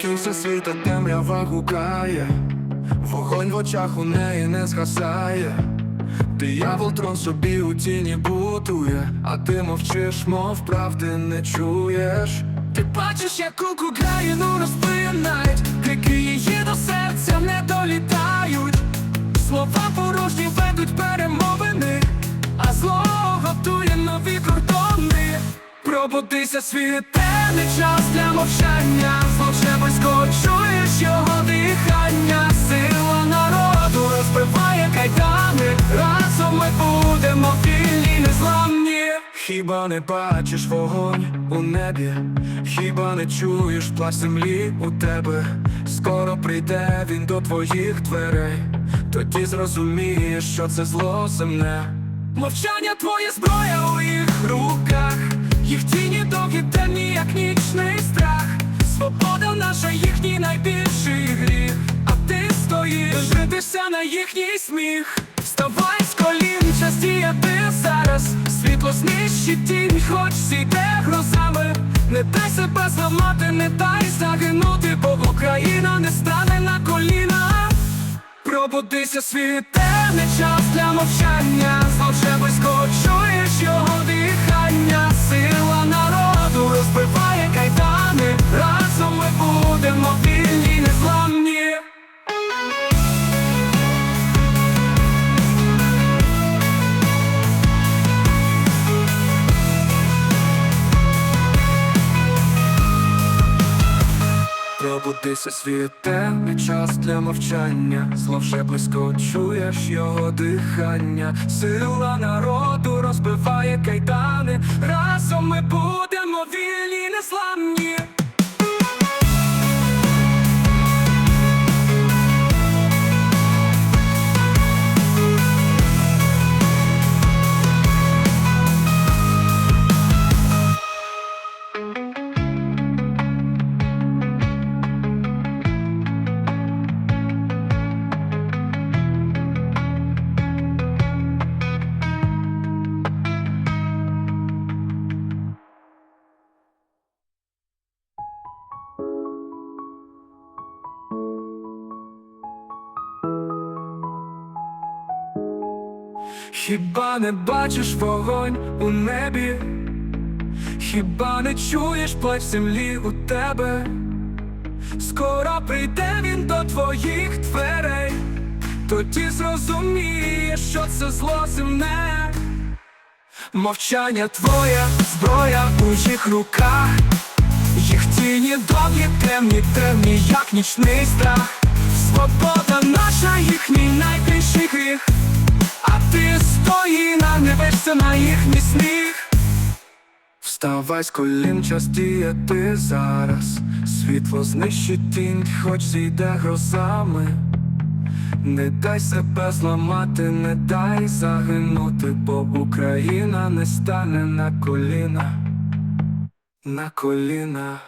Кінця світа темрява гукає, вогонь в очах у неї не згасає. Диявол трон собі у тіні будує, а ти мовчиш, мов правди не чуєш. Ти бачиш, як куку країну розпинають, крики її до серця не долітають. Слова порожні ведуть перемовини, а зло готує нові кордони. Пробудися світе, не час для мовчання, близько чуєш його дихання, сила народу розбиває кайдани, разом ми будемо вільні, незламні. Хіба не бачиш вогонь у небі, хіба не чуєш плач землі у тебе? Скоро прийде він до твоїх дверей, тоді зрозумієш, що це зло земне. Мовчання твоє зброя у їх руках, їх тіні довгі темні, як нічний страх. Свобода їхній найбільший гріх, а ти стоїш, житися на їхній сміх. Вставай з колін, час діяти зараз. Світло знищить тінь, хоч сійде грозами. Не дай себе зламати, не дай загинути, бо Україна не стане на коліна. Пробудися світе, не час для мовчання, зло вже близько чуєш Пробудися світ темний час для мовчання, зло вже близько чуєш його дихання, сила народу розбиває кайдани, разом ми будемо вільні, незламні. Хіба не бачиш вогонь у небі? Хіба не чуєш плач землі у тебе? Скоро прийде він до твоїх дверей, тоді зрозумієш, що це зло земне. Мовчання твоя, зброя у їх руках, їх тіні довгі, темні, темні, як нічний страх. Свобода наша, їхній найбільший гріх. А ти стоїна, не вишся на їхній сміх. Вставай з колін, час діяти зараз. Світло знищить тінь, хоч зійде грозами. Не дай себе зламати, не дай загинути, бо Україна не стане на коліна, на коліна.